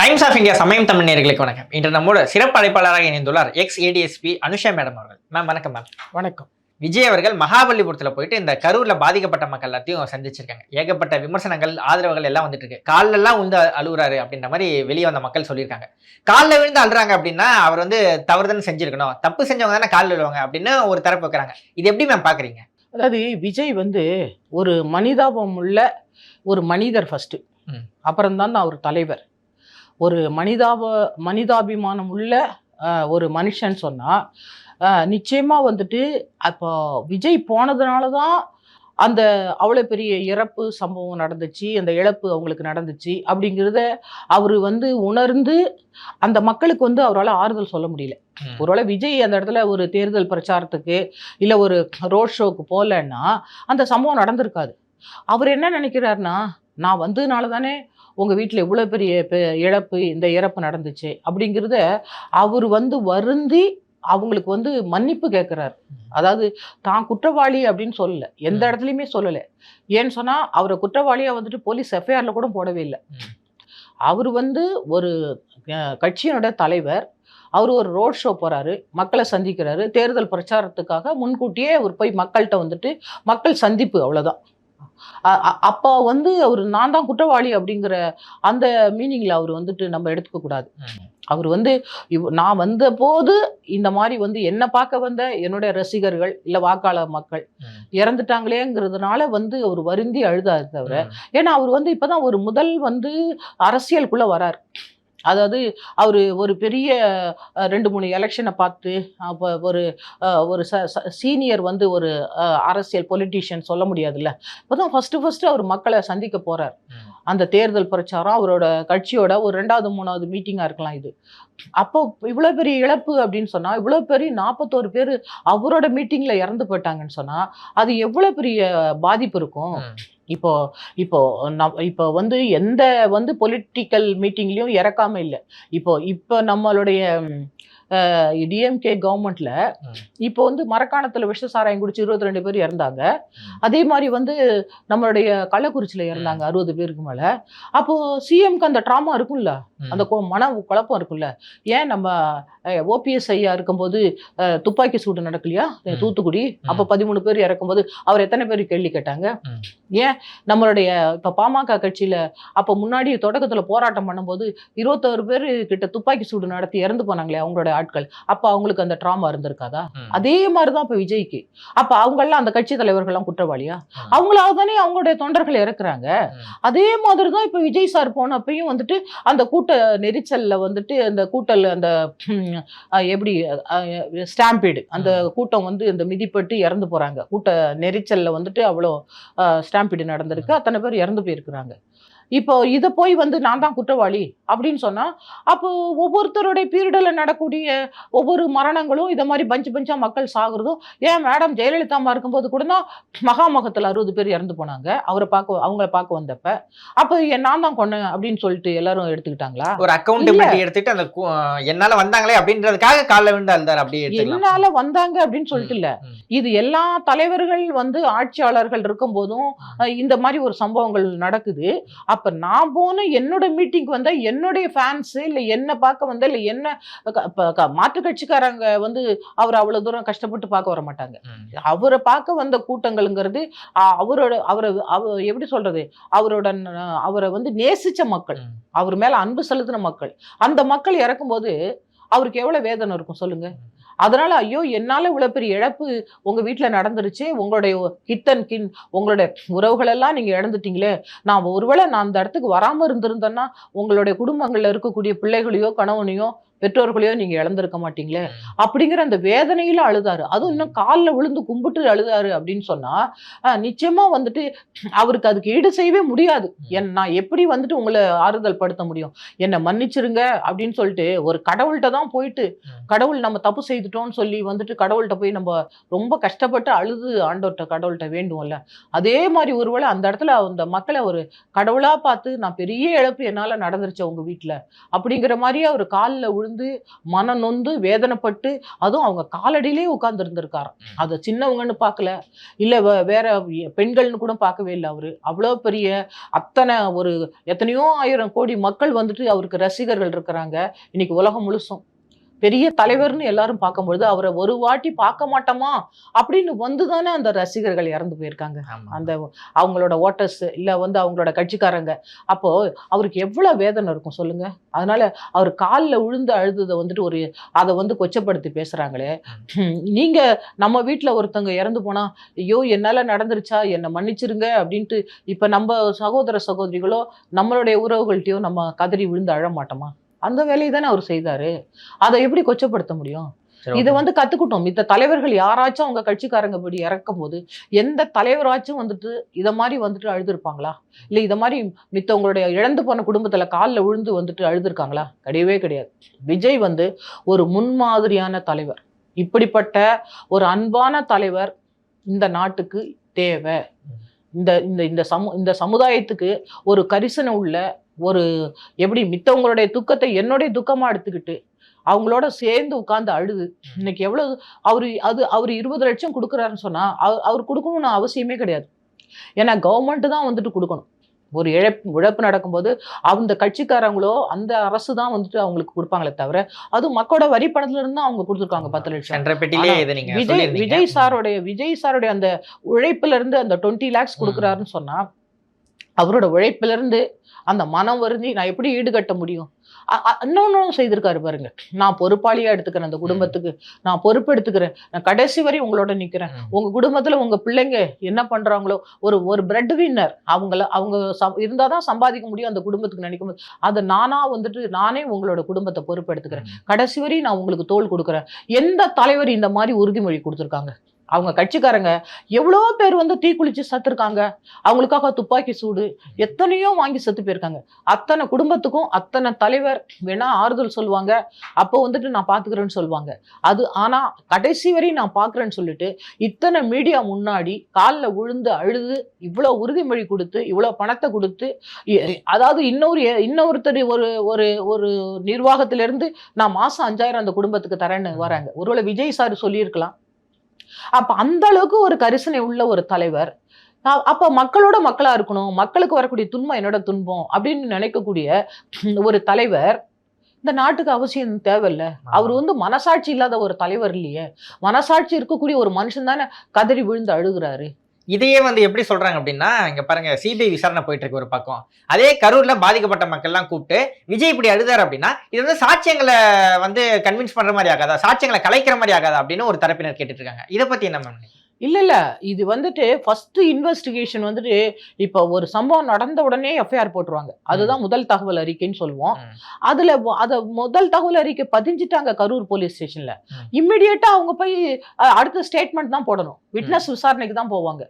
Times of India சமயம் தமிழ் நேர்களுக்கு வணக்கம். இன்று நம்மோடு சிறப்பு அழைப்பாளராக இணைந்துள்ளார் எக்ஸ் ஏடிஎஸ்பி அனுஷா மேடம் அவர்கள். மேம் வணக்கம் மேம் வணக்கம். விஜய் அவர்கள் மகாபலிபுரத்தில் போயிட்டு இந்த கரூர்ல பாதிக்கப்பட்ட மக்கள் எல்லாத்தையும் சந்திச்சிருக்காங்க. ஏகப்பட்ட விமர்சனங்கள் ஆதரவுகள் எல்லாம் வந்துட்டு இருக்கு. கால்ல எல்லாம் விழுந்து அழுகுறாரு அப்படின்ற மாதிரி வெளியே வந்த மக்கள் சொல்லியிருக்காங்க. காலில் விழுந்து அழுறாங்க அப்படின்னா அவர் வந்து தவறுதல் செஞ்சிருக்கணும். தப்பு செஞ்சவங்க தானே காலில் விழுவாங்க அப்படின்னு ஒரு தரப்பு வைக்கிறாங்க. இது எப்படி மேம் பாக்குறீங்க? அதாவது விஜய் வந்து ஒரு மனிதாபம் உள்ள ஒரு மனிதர் ஃபர்ஸ்ட் ம். அப்புறம்தான் அவர் தலைவர். ஒரு மனிதாப மனிதாபிமானம் உள்ள ஒரு மனுஷன் சொன்னா அஹ், நிச்சயமா வந்துட்டு அப்போ விஜய் போனதுனால தான் அந்த அவ்வளோ பெரிய இறப்பு சம்பவம் நடந்துச்சு அந்த இழப்பு அவங்களுக்கு நடந்துச்சு அப்படிங்கிறத அவர் வந்து உணர்ந்து அந்த மக்களுக்கு வந்து அவரால் ஆறுதல் சொல்ல முடியல. ஒருவேளை விஜய் அந்த இடத்துல ஒரு தேர்தல் பிரச்சாரத்துக்கு இல்லை ஒரு ரோட் ஷோக்கு போகலன்னா அந்த சம்பவம் நடந்திருக்காது அவர் என்ன நினைக்கிறாருன்னா நான் வந்ததுனால தானே உங்கள் வீட்டில் இவ்வளோ பெரிய இழப்பு இந்த இறப்பு நடந்துச்சு அப்படிங்கிறத அவர் வந்து வருந்தி அவங்களுக்கு வந்து மன்னிப்பு கேட்குறாரு அதாவது தான் குற்றவாளி அப்படின்னு சொல்லல. எந்த. இடத்துலையுமே சொல்லலை. ஏன்னு சொன்னால் அவரை குற்றவாளியாக வந்துட்டு போலீஸ் எஃப்ஐஆரில் கூட போடவே இல்லை. அவர் வந்து ஒரு அஹ், கட்சியினுடைய தலைவர். அவர் ஒரு ரோட் ஷோ போறாரு. மக்களை சந்திக்கிறாரு. தேர்தல் பிரச்சாரத்துக்காக முன்கூட்டியே அவர் போய் மக்கள்கிட்ட வந்துட்டு மக்கள் சந்திப்பு அவ்வளவுதான். அ- அ- அப்போ வந்து அவர் நான் தான் குற்றவாளி அப்படிங்கிற அந்த மீனிங்ல அவர் வந்துட்டு நம்ம எடுத்துக்க கூடாது. அவர் வந்து இவ்- நான் வந்த போது இந்த மாதிரி வந்து என்ன பார்க்க வந்த என்னுடைய ரசிகர்கள் இல்ல வாக்காளர் மக்கள். இறந்துட்டாங்களேங்கிறதுனால வந்து அவர் வருந்தி அழுதாரு தவிர. ஏன்னா அவர் வந்து இப்பதான் ஒரு முதல் வந்து அரசியலுக்குள்ள வரார் அதாவது அவர் ஒரு பெரிய ரெண்டு மூணு எலெக்ஷனை பார்த்து அப்போ ஒரு ஒரு சீனியர் வந்து ஒரு அரசியல் பொலிட்டீஷியன் சொல்ல முடியாதுல்ல இப்போதான் ஃபஸ்ட்டு ஃபஸ்ட்டு அவர் மக்களை சந்திக்க போறார் ம். அந்த தேர்தல் பிரச்சாரம் அவரோட கட்சியோட ஒரு ரெண்டாவது மூணாவது மீட்டிங்காக இருக்கலாம் இது அப்போ இவ்வளோ பெரிய இழப்பு அப்படின்னு சொன்னால் இவ்வளோ பெரிய நாற்பத்தோரு பேர் அவரோட மீட்டிங்கில் இறந்து போயிட்டாங்கன்னு சொன்னால் அது எவ்வளோ பெரிய பாதிப்பு இருக்கும். இப்போ இப்போ நம் இப்போ வந்து எந்த வந்து பொலிட்டிக்கல் மீட்டிங்லேயும் இறக்காம இல்லை. இப்போ இப்போ நம்மளுடைய டிஎம்கே கவர்மெண்ட்ல. இப்போ வந்து மரக்காணத்துல விஷ சாராயம் குடிச்சு இருபத்தி ரெண்டு பேர் இறந்தாங்க. அதே மாதிரி வந்து நம்மளுடைய கள்ளக்குறிச்சியில் இறந்தாங்க அறுபது பேருக்கு மேல அப்போ சிஎம்க்கு அந்த ட்ராமா இருக்கும்ல. அந்த மன குழப்பம் இருக்குல்ல ஏன் நம்ம ஓபிஎஸ் ஐயா இருக்கும்போது துப்பாக்கி சூடு நடக்கலையா. தூத்துக்குடி அப்போ பதிமூணு பேர் இறக்கும்போது அவர் எத்தனை பேர் கேள்வி கேட்டாங்க. ஏன் நம்மளுடைய இப்போ பாமக கட்சியில அப்போ முன்னாடி தொடக்கத்துல போராட்டம் பண்ணும்போது இருபத்தோரு பேர் கிட்ட துப்பாக்கி சூடு நடத்தி இறந்து போனாங்களே அவங்களோட ஆட்கள். அப்போ அவங்களுக்கு அந்த ட்ராமா இருந்திருக்காதா. அதே மாதிரி தான் இப்போ விஜய்க்கு. அப்போ அவங்கெல்லாம் அந்த கட்சி தலைவர்கள்லாம் குற்றவாளியா? ம். அவங்களால தானே அவங்களுடைய தொண்டர்கள் இறக்குறாங்க. அதே மாதிரி தான் இப்போ விஜய் சார் போனப்பையும் வந்துட்டு அந்த கூட்ட நெரிச்சல்ல வந்துட்டு அந்த கூட்டல் அந்த எப்படி ஸ்டாம்பீடு. அந்த கூட்டம் வந்து இந்த மிதிப்பட்டு இறந்து போறாங்க. கூட்ட நெரிச்சல்ல வந்துட்டு அவ்வளோ ஸ்டாம்பீடு நடந்திருக்கு. அத்தனை பேர் இறந்து போயிருக்கிறாங்க. இப்போ இதை போய் வந்து நான் தான் குற்றவாளி அப்படின்னு சொன்னா அப்போ ஒவ்வொருத்தருடைய பீரியடில் நடக்கூடிய ஒவ்வொரு மரணங்களும் இதை மாதிரி பஞ்சு பஞ்சா மக்கள் சாகுறதும் ஏன் மேடம் ஜெயலலிதா அம்மா இருக்கும்போது கூட தான் மகாமகத்தில் அறுபது பேர் இறந்து போனாங்க. அவரை பார்க்க அவங்கள பார்க்க வந்தப்ப. அப்போ நான் தான் கொன்னேன் அப்படின்னு சொல்லிட்டு எல்லாரும் எடுத்துக்கிட்டாங்களா? ஒரு அக்கௌண்டபிலிட்டி எடுத்துட்டு அந்த என்னால வந்தாங்களே அப்படின்றதுக்காக காலில் விழுந்து அப்படியே எடுத்துக்கலாம். என்னால வந்தாங்க அப்படின்னு சொல்லிட்டு இல்ல. இது எல்லா தலைவர்கள் வந்து ஆட்சியாளர்கள் இருக்கும் போதும் அஹ், இந்த மாதிரி ஒரு சம்பவங்கள் நடக்குது. அப்ப நான் போன என்னோட மீட்டிங்க்கு வந்தா என்னுடைய ஃபேன்ஸ் இல்ல என்ன பார்க்க வந்தா இல்ல என்ன இப்ப மாற்றுக் கட்சிக்காரங்க வந்து அவர் அவ்வளவு தூரம் கஷ்டப்பட்டு பார்க்க வர மாட்டாங்க. அவரை பார்க்க வந்த கூட்டங்கள்ங்கிறது அவரோட அவரை அவ எப்படி சொல்றது அவரோட அவரை வந்து நேசிச்ச மக்கள். அவர் மேல அன்பு செலுத்தின மக்கள். அந்த மக்கள் இறக்கும்போது அவருக்கு எவ்வளவு வேதனை இருக்கும் சொல்லுங்க. அதனால் ஐயோ என்னால் இவ்வளோ பெரிய இழப்பு உங்கள் வீட்டில் நடந்துருச்சு உங்களுடைய கித்தன் கின் உங்களுடைய உறவுகளெல்லாம் நீங்கள் இழந்துட்டீங்களே. நான் ஒருவேளை நான் அந்த இடத்துக்கு வராமல் இருந்திருந்தேன்னா உங்களுடைய குடும்பங்களில் இருக்கக்கூடிய பிள்ளைகளையோ கணவனையோ பெற்றோர்களையோ நீங்க இழந்திருக்க மாட்டீங்களே? அப்படிங்கிற அந்த வேதனையில அழுதாரு. அதுவும் இன்னும் காலில் விழுந்து கும்பிட்டு அழுதாரு அப்படின்னு சொன்னா நிச்சயமா வந்துட்டு அவருக்கு அதுக்கு ஈடு செய்யவே முடியாது. என் நான் எப்படி வந்துட்டு உங்களை ஆறுதல் படுத்த முடியும்? என்னை மன்னிச்சிருங்க அப்படின்னு சொல்லிட்டு ஒரு கடவுள்கிட்ட தான் போயிட்டு. கடவுள் நம்ம தப்பு செய்துட்டோம்னு சொல்லி வந்துட்டு கடவுள்கிட்ட போய் நம்ம ரொம்ப கஷ்டப்பட்டு அழுது ஆண்டவர்கிட்ட கடவுள்கிட்ட வேண்டுவோம்ல. அதே மாதிரி ஒருவேளை அந்த இடத்துல அந்த மக்களை ஒரு கடவுளா பார்த்து நான் பெரிய இழப்பு என்னால நடந்துருச்சு உங்க வீட்டுல அப்படிங்கிற மாதிரியே அவர் காலில் விழுந்து இருந்து மன நொந்து வேதனைப்பட்டு அதுவும் அவங்க காலடியிலே உட்கார்ந்து இருந்திருக்காராம். அதை சின்னவங்கன்னு பார்க்கல. இல்ல வேற பெண்கள்னு கூட பார்க்கவே இல்லை அவரு. அவ்வளோ பெரிய அத்தனை ஒரு எத்தனையோ ஆயிரம் கோடி மக்கள் வந்துட்டு அவருக்கு ரசிகர்கள் இருக்கிறாங்க. இன்னைக்கு உலகம் முழுசும். பெரிய தலைவர்னு எல்லாரும் பார்க்கும்பொழுது அவரை ஒரு வாட்டி பார்க்க மாட்டோமா? அப்படின்னு வந்து தானே அந்த ரசிகர்கள் இறந்து போயிருக்காங்க. அந்த அவங்களோட ஓட்டர்ஸ் இல்லை வந்து அவங்களோட கட்சிக்காரங்க. அப்போ அவருக்கு எவ்வளோ வேதனை இருக்கும் சொல்லுங்க? அதனால அவர் காலில் விழுந்து அழுததை வந்துட்டு ஒரு அதை வந்து கொச்சப்படுத்தி பேசுறாங்களே. நீங்க நம்ம வீட்டில் ஒருத்தவங்க இறந்து போனா ஐயோ என்னால நடந்துருச்சா? என்னை மன்னிச்சிருங்க அப்படின்ட்டு இப்போ நம்ம சகோதர சகோதரிகளோ நம்மளுடைய உறவுகள்கிட்டயோ நம்ம கதறி விழுந்து அழ மாட்டோமா? அந்த வேலையை தானே அவர் செய்தாரு. அதை எப்படி கொச்சப்படுத்த முடியும்? இதை. வந்து கத்துக்கிட்டோம். இந்த தலைவர்கள் யாராச்சும் அவங்க கட்சிக்காரங்க படி இறக்கும் போது எந்த தலைவராச்சும் வந்துட்டு இத மாதிரி வந்துட்டு அழுதுருப்பாங்களா? இல்ல இத மாதிரி மித்தவங்களுடைய இழந்து போன குடும்பத்துல காலில் விழுந்து வந்துட்டு அழுதுருக்காங்களா? கிடையவே கிடையாது. விஜய் வந்து ஒரு முன்மாதிரியான தலைவர். இப்படிப்பட்ட ஒரு அன்பான தலைவர் இந்த நாட்டுக்கு தேவை. இந்த இந்த இந்த சமு இந்த சமுதாயத்துக்கு ஒரு கரிசனை உள்ள ஒரு எப்படி மித்தவங்களுடைய துக்கத்தை என்னுடைய துக்கமாக எடுத்துக்கிட்டு அவங்களோட சேர்ந்து உட்காந்து அழுது. இன்னைக்கு எவ்வளவு அவரு அது அவர் இருபது லட்சம் கொடுக்குறாருன்னு சொன்னா அவர் அவர் கொடுக்கணும்னு அவசியமே கிடையாது. ஏன்னா கவர்மெண்ட் தான் வந்துட்டு கொடுக்கணும். ஒரு இழப்பு இழப்பு நடக்கும்போது அந்த கட்சிக்காரங்களோ அந்த அரசு தான் வந்துட்டு அவங்களுக்கு கொடுப்பாங்களே தவிர அதுவும் மக்களோட வரி பணத்துல இருந்து அவங்க கொடுத்துருக்காங்க பத்து லட்சம் விஜய். விஜய் சாரோடைய விஜய் சாருடைய அந்த உழைப்புல இருந்து அந்த டுவெண்ட்டி லேக்ஸ் கொடுக்குறாருன்னு சொன்னா அவரோட உழைப்புல இருந்து அந்த மனம் வருந்தி நான் எப்படி ஈடுகட்ட முடியும்? இன்னொன்னும் செய்திருக்காரு பாருங்க. நான் பொறுப்பாளியா எடுத்துக்கிறேன் அந்த குடும்பத்துக்கு. நான் பொறுப்பு எடுத்துக்கிறேன் நான் கடைசி வரை உங்களோட நிக்கிறேன். உங்க குடும்பத்துல உங்க பிள்ளைங்க என்ன பண்றாங்களோ ஒரு ஒரு பிரெட் வின்னர் அவங்கள அவங்க இருந்தாதான் சம்பாதிக்க முடியும் அந்த குடும்பத்துக்கு நினைக்கும் போது. அதை நானா வந்துட்டு நானே உங்களோட குடும்பத்தை பொறுப்பு எடுத்துக்கிறேன் கடைசி வரை நான் உங்களுக்கு தோல் கொடுக்குறேன். எந்த தலைவர் இந்த மாதிரி உறுதிமொழி கொடுத்துருக்காங்க? அவங்க கட்சிக்காரங்க எவ்வளோ பேர் வந்து தீக்குளிச்சு சத்துருக்காங்க? அவங்களுக்காக துப்பாக்கி சூடு எத்தனையோ வாங்கி செத்து போயிருக்காங்க. அத்தனை குடும்பத்துக்கும் அத்தனை தலைவர் வேணா ஆறுதல் சொல்லுவாங்க. அப்போ வந்துட்டு நான் பார்த்துக்கிறேன்னு சொல்லுவாங்க. அது ஆனால் கடைசி வரையும் நான் பார்க்குறேன்னு சொல்லிட்டு இத்தனை மீடியா முன்னாடி காலில் விழுந்து அழுது இவ்வளோ உறுதிமொழி கொடுத்து இவ்வளோ பணத்தை கொடுத்து அதாவது இன்னொரு இன்னொருத்தர் ஒரு ஒரு ஒரு நிர்வாகத்திலேருந்து நான் மாதம் அஞ்சாயிரம் அந்த குடும்பத்துக்கு தரேன்னு வராங்க. ஒருவேளை விஜய் சார் சொல்லியிருக்கலாம். அப்ப அந்த அளவுக்கு ஒரு கரிசனை உள்ள ஒரு தலைவர். அப்ப மக்களோட மக்களா இருக்கணும் மக்களுக்கு வரக்கூடிய துன்பம் என்னோட துன்பம் அப்படின்னு நினைக்கக்கூடிய ஒரு தலைவர் இந்த நாட்டுக்கு அவசியம் தேவையில்ல. அவர் வந்து மனசாட்சி இல்லாத ஒரு தலைவர் இல்லையே. மனசாட்சி இருக்கக்கூடிய ஒரு மனுஷன் தானே கதறி விழுந்து அழுகுறாரு. இதையே வந்து எப்படி சொல்றாங்க அப்படின்னா இங்க பாருங்க சிபிஐ விசாரணை போயிட்டு இருக்கு ஒரு பக்கம். அதே கரூர்ல பாதிக்கப்பட்ட மக்கள்லாம் கூப்பிட்டு விஜய் இப்படி அழுதாரு அப்படின்னா இது வந்து சாட்சியங்களை வந்து கன்வின்ஸ் பண்ற மாதிரி ஆகாதா? சாட்சியங்களை கலைக்கிற மாதிரி ஆகாதா? அப்படின்னு ஒரு தரப்பினர் கேட்டுட்டு இருக்காங்க. இதை பத்தி என்ன மேம் இல்ல இல்ல. இது வந்துட்டு ஃபர்ஸ்ட் இன்வெஸ்டிகேஷன் வந்துட்டு இப்போ ஒரு சம்பவம் நடந்த உடனே எஃப்ஐஆர் போட்டுருவாங்க. அதுதான் முதல் தகவல் அறிக்கைன்னு சொல்லுவோம். அதுல அத முதல் தகவல் அறிக்கை பதிஞ்சிட்டாங்க கரூர் போலீஸ் ஸ்டேஷன்ல. ம். இம்மிடியட்டா அவங்க போய் அடுத்த ஸ்டேட்மெண்ட் தான் போடணும். விட்னஸ் விசாரணைக்கு தான் போவாங்க.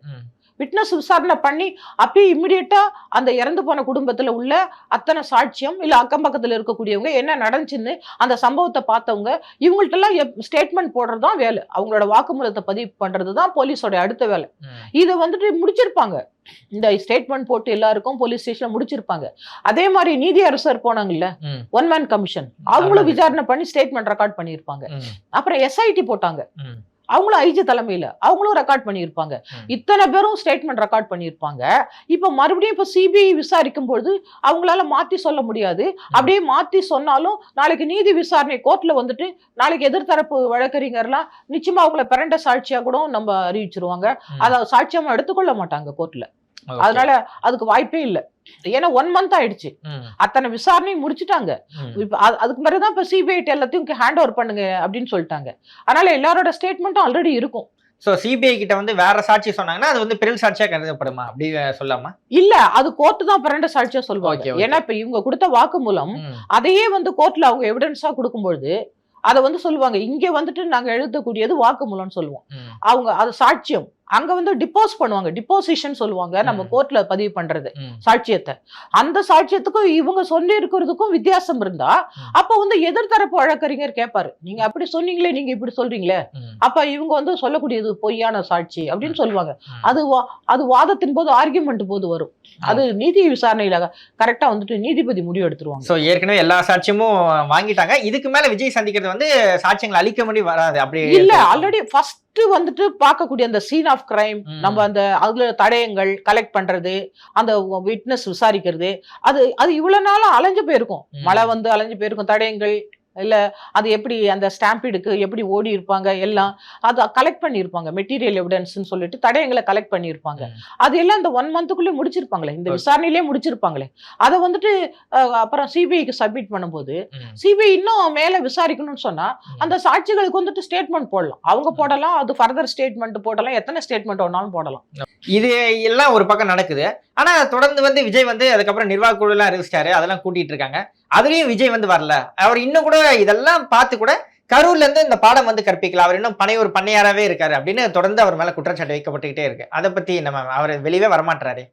விட்னஸ் விசாரணை பண்ணி அப்பயே இம்மிடியட்டா அந்த இறந்து போன குடும்பத்துல உள்ள அத்தனை சாட்சியம் இல்ல அக்கம் பக்கத்துல இருக்கக்கூடியவங்க என்ன நடந்துச்சுன்னு அந்த சம்பவத்தை பார்த்தவங்க இவங்கள்ட்ட எல்லாம் ஸ்டேட்மெண்ட் போடுறது தான் வேலை அவங்களோட வாக்குமூலத்தை பதிவு பண்றது தான் போலீஸோட அடுத்த வேலை. இதை வந்துட்டு முடிச்சிருப்பாங்க இந்த ஸ்டேட்மெண்ட் போட்டு எல்லாருக்கும் போலீஸ் ஸ்டேஷன்ல முடிச்சிருப்பாங்க அதே மாதிரி நீதி அரசர் போனாங்கல்ல. ஒன் மேன் கமிஷன் அவங்களும். விசாரணை பண்ணி ஸ்டேட்மெண்ட் ரெக்கார்ட் பண்ணியிருப்பாங்க. அப்புறம் எஸ்ஐடி போட்டாங்க. அவங்களும் ஐஜி தலைமையில அவங்களும் ரெக்கார்ட் பண்ணியிருப்பாங்க. இத்தனை பேரும் ஸ்டேட்மெண்ட் ரெக்கார்ட் பண்ணியிருப்பாங்க. இப்போ மறுபடியும் இப்போ சிபிஐ விசாரிக்கும் பொழுது அவங்களால மாத்தி சொல்ல முடியாது. அப்படியே மாத்தி சொன்னாலும் நாளைக்கு நீதி விசாரணை கோர்ட்ல வந்துட்டு நாளைக்கு எதிர்த்தரப்பு வழக்கறிஞர்லாம் நிச்சயமா அவங்கள பிறண்ட சாட்சியா கூட நம்ம அறிவிச்சிருவாங்க. அதை சாட்சியமா எடுத்துக்கொள்ள மாட்டாங்க Okay. அதனால அதுக்கு வாய்ப்பே இல்லை. ஏன்னா ஒன் மந்த் ஆயிடுச்சு. அத்தனை விசாரணையும் முடிச்சிட்டாங்க. அதுக்கு பிறகுதான் இப்ப சிபிஐ எல்லாத்தையும் ஹேண்ட் ஓவர் பண்ணுங்க அப்படின்னு சொல்லிட்டாங்க. அதனால எல்லாரோட ஸ்டேட்மெண்ட்டும் ஆல்ரெடி இருக்கும். சோ சிபிஐ கிட்ட வந்து வேற சாட்சி சொன்னாங்கன்னா அது வந்து பிறல் சாட்சியா கருதப்படுமா? அப்படி சொல்லாமா? இல்ல அது கோர்ட்டு தான் பிறண்ட சாட்சியா சொல்லுவாங்க. ஏன்னா இப்ப இவங்க கொடுத்த வாக்குமூலம் ம். அதையே வந்து கோர்ட்ல அவங்க எவிடன்ஸா கொடுக்கும்பொழுது அதை வந்து சொல்லுவாங்க. இங்க வந்துட்டு நாங்க எழுதக்கூடியது வாக்குமூலம்னு சொல்லுவோம். ம். அவங்க அது சாட்சியம். அங்க வந்து டிப்போஸ் பண்ணுவாங்க. டிப்போசிஷன் சொல்லுவாங்க. நம்ம. கோர்ட்ல பதிவு பண்றது. சாட்சியத்தை. அந்த சாட்சியத்துக்கும் இவங்க சொல்லி இருக்கிறதுக்கும் வித்தியாசம் இருந்தா. அப்ப வந்து எதிர்த்தரப்பு வழக்கறிஞர் கேட்பாரு நீங்க அப்படி சொன்னீங்களே நீங்க இப்படி சொல்றீங்களே. அப்ப இவங்க வந்து சொல்லக்கூடியது பொய்யான சாட்சி அப்படின்னு சொல்லுவாங்க. அது அது வாதத்தின் போது ஆர்கியூமெண்ட் போது வரும். அது நீதி விசாரணையில கரெக்டா வந்துட்டு நீதிபதி முடிவு எடுத்துருவாங்க. சோ ஏற்கனவே எல்லா சாட்சியமும் வாங்கிட்டாங்க. இதுக்கு மேல விஜய் சந்திக்கிறது வந்து சாட்சியங்களை அழிக்க முடியும் வராது. அப்படி இல்ல ஆல்ரெடி ஃபர்ஸ்ட் வந்துட்டு பார்க்கக்கூடிய அந்த சீன் ஆஃப் கிரைம். நம்ம அந்த அதுல தடயங்கள் கலெக்ட் பண்றது அந்த விட்னஸ் விசாரிக்கிறது அது அது இவ்வளவு நாளும் அலைஞ்சு போயிருக்கும். மழை வந்து அலைஞ்சு போயிருக்கும் தடயங்கள் இல்ல அது எப்படி அந்த ஸ்டாம்பீடுக்கு எப்படி ஓடி இருப்பாங்க எல்லாம் அதை கலெக்ட் பண்ணியிருப்பாங்க மெட்டீரியல் எவிடன்ஸ்னு சொல்லிட்டு தடயங்களை கலெக்ட் பண்ணியிருப்பாங்க. அது எல்லாம் இந்த ஒன் மந்த்துக்குள்ளே முடிச்சிருப்பாங்களே இந்த. விசாரணையிலே முடிச்சிருப்பாங்களே அதை வந்துட்டு அப்புறம் சிபிஐக்கு சப்மிட் பண்ணும்போது. சிபிஐ இன்னும் மேல விசாரிக்கணும்னு சொன்னா ம். அந்த சாட்சிகளுக்கு வந்துட்டு ஸ்டேட்மெண்ட் போடலாம் அவங்க போடலாம் அது ஃபர்தர் ஸ்டேட்மெண்ட் போடலாம் எத்தனை ஸ்டேட்மெண்ட் வேணாலும் போடலாம் இது எல்லாம் ஒரு பக்கம் நடக்குது. ஆனால் தொடர்ந்து வந்து விஜய் வந்து அதுக்கப்புறம் நிர்வாக குழுலாம் அறிவிச்சிட்டாரு. அதெல்லாம் கூட்டிகிட்டு இருக்காங்க. அதுலேயும் விஜய் வந்து வரல. அவர் இன்னும் கூட இதெல்லாம் பார்த்து கூட கரூர்லேருந்து இந்த பாடம் வந்து கற்பிக்கலாம் அவர் இன்னும் பனை ஒரு பண்ணையாராகவே இருக்காரு அப்படின்னு தொடர்ந்து அவர் மேலே குற்றச்சாட்டு வைக்கப்பட்டுக்கிட்டே இருக்கு. அதை பற்றி நம்ம அவர் வெளியவே வரமாட்டாரு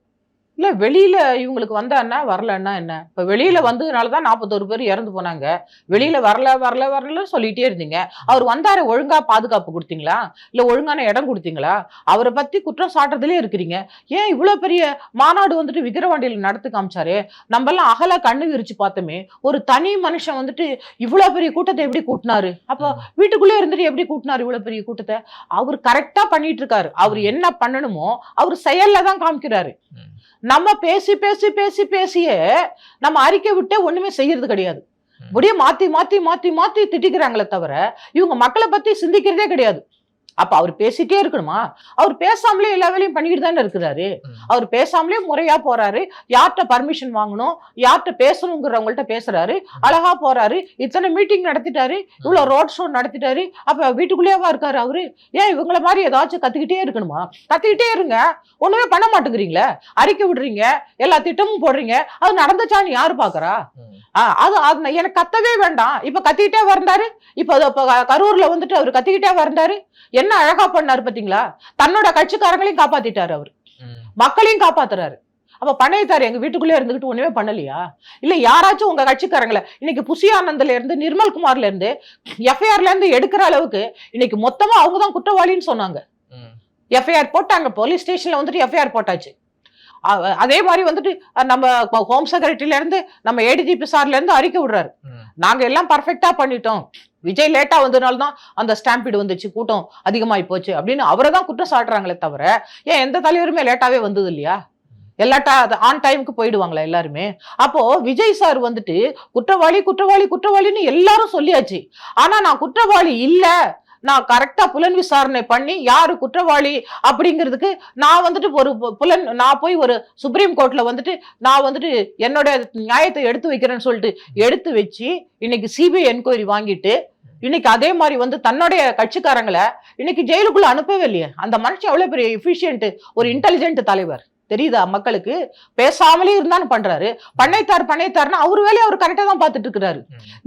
இல்ல வெளியில இவங்களுக்கு வந்தான்னா வரலன்னா என்ன? இப்ப வெளியில வந்ததுனால தான் நாற்பத்தோரு பேர் இறந்து போனாங்க. வெளியில வரல வரல வரல சொல்லிட்டே இருந்தீங்க. அவர் வந்தாரு ஒழுங்கா பாதுகாப்பு கொடுத்தீங்களா? இல்ல ஒழுங்கான இடம் கொடுத்தீங்களா? அவரை பத்தி குற்றம் சாட்டுறதுலயே இருக்கிறீங்க. ஏன் இவ்வளவு பெரிய மாநாடு வந்துட்டு விக்கிரவாண்டியில நடத்தி காமிச்சாரு? நம்ம எல்லாம் அகல கண்ணு விரிச்சு பார்த்தோமே ஒரு தனி மனுஷன் வந்துட்டு இவ்வளவு பெரிய கூட்டத்தை எப்படி கூட்டினாரு? அப்போ வீட்டுக்குள்ளே இருந்துட்டு எப்படி கூட்டினாரு இவ்வளவு பெரிய கூட்டத்தை? அவர் கரெக்டா பண்ணிட்டு இருக்காரு. அவர் என்ன பண்ணணுமோ அவர் செயல்ல தான் காமிக்கிறாரு. நம்ம பேசி பேசி பேசி பேசியே நம்ம அறிக்கை விட்டே ஒண்ணுமே செய்யறது கிடையாது. இப்படியே மாத்தி மாத்தி மாத்தி மாத்தி திட்டிக்கிறாங்களே தவிர இவங்க மக்களை பத்தி சிந்திக்கிறதே கிடையாது அப்ப அவர் பேசிட்டே இருக்கணுமா? அவர் பேசாமலே எல்லா வேலையும் பண்ணிக்கிட்டு தானே இருக்கிறாரு. அவர் பேசாமலே முறையா போறாரு. யார்கிட்ட பர்மிஷன் வாங்கணும்? யார்கிட்ட பேசணுங்கிறவங்கள்ட்ட பேசுறாரு. அழகா போறாரு. இத்தனை மீட்டிங் நடத்திட்டாரு. இவ்வளவு ரோட் ஷோ நடத்திட்டாரு. அப்ப வீட்டுக்குள்ளேயேவா இருக்காரு அவரு? ஏன் இவங்கள மாதிரி ஏதாச்சும் கத்திக்கிட்டே இருக்கணுமா? கத்திக்கிட்டே இருங்க. ஒண்ணுமே பண்ண மாட்டேங்கிறீங்களே. அறிக்கை விடுறீங்க. எல்லா திட்டமும் போடுறீங்க. அது நடந்துச்சான்னு யாரு பாக்குறா? அது அது எனக்கு கத்தவே வேண்டாம். இப்ப கத்திக்கிட்டே வந்தாரு. இப்ப அது இப்ப கரூர்ல வந்துட்டு அவர் கத்திக்கிட்டே வந்தாரு. என்ன அழகா பண்ணாரு பாத்தீங்களா? தன்னோட கட்சிக்காரங்களையும் காப்பாத்திட்டாரு அவர். மக்களையும் காப்பாத்துறாரு. அப்ப பணையத்தார் எங்க வீட்டுக்குள்ளே இருந்துகிட்டு ஒண்ணுமே பண்ணலையா? இல்ல யாராச்சும் உங்க கட்சிக்காரங்கள இன்னைக்கு புசி ஆனந்த்ல இருந்து நிர்மல் குமார்ல இருந்து எஃப்ஐஆர்ல இருந்து எடுக்கிற அளவுக்கு இன்னைக்கு மொத்தமா அவங்க தான் குற்றவாளின்னு சொன்னாங்க. எஃப்ஐஆர் போட்டாங்க. போலீஸ் ஸ்டேஷன்ல வந்துட்டு எஃப்ஐஆர் போட்டாச்சு. அதே மாதிரி வந்துட்டு நம்ம ஹோம் செக்ரட்டரியில இருந்து நம்ம ஏடிஜிபி சார்ல இருந்து அறிக்கை விடுறாரு. நாங்க எல்லாம் பர்ஃபெக்டா பண்ணிட்டோம். விஜய் லேட்டா வந்ததுனால தான் அந்த ஸ்டாம்பீடு வந்துச்சு கூட்டம் அதிகமாகி போச்சு அப்படின்னு அவரை தான் குற்றம் சாட்டுறாங்களே தவிர ஏன் எந்த தலைவருமே லேட்டாவே வந்தது இல்லையா? எல்லாட்டா ஆன் டைமுக்கு போயிடுவாங்களா எல்லாருமே? அப்போ விஜய் சார் வந்துட்டு குற்றவாளி குற்றவாளி குற்றவாளின்னு எல்லாரும் சொல்லியாச்சு. ஆனா நான் குற்றவாளி இல்லை. நான் கரெக்டா புலன் விசாரணை பண்ணி யாரு குற்றவாளி அப்படிங்கிறதுக்கு நான் வந்துட்டு ஒரு பு- புலன் நான் போய் ஒரு சுப்ரீம் கோர்ட்ல வந்துட்டு நான் வந்துட்டு என்னோட நியாயத்தை எடுத்து வைக்கிறேன்னு சொல்லிட்டு எடுத்து வச்சு இன்னைக்கு சிபிஐ என்கொயரி வாங்கிட்டு இன்னைக்கு அதே மாதிரி வந்து தன்னுடைய கட்சிக்காரங்களை இன்னைக்கு ஜெயிலுக்குள்ள அனுப்பவே இல்லையே. அந்த மனுஷன் எவ்வளவு பெரிய எஃபிஷியன்ட் ஒரு இன்டெலிஜென்ட் தலைவர். தெரியுதா மக்களுக்கு? பேசாமலே இருந்தான்னு பண்றாரு. பண்ணைத்தார் பண்ணைத்தார்னா அவர் வேலையை அவர் கரெக்டா தான் பார்த்துட்டு இருக்கிறாரு.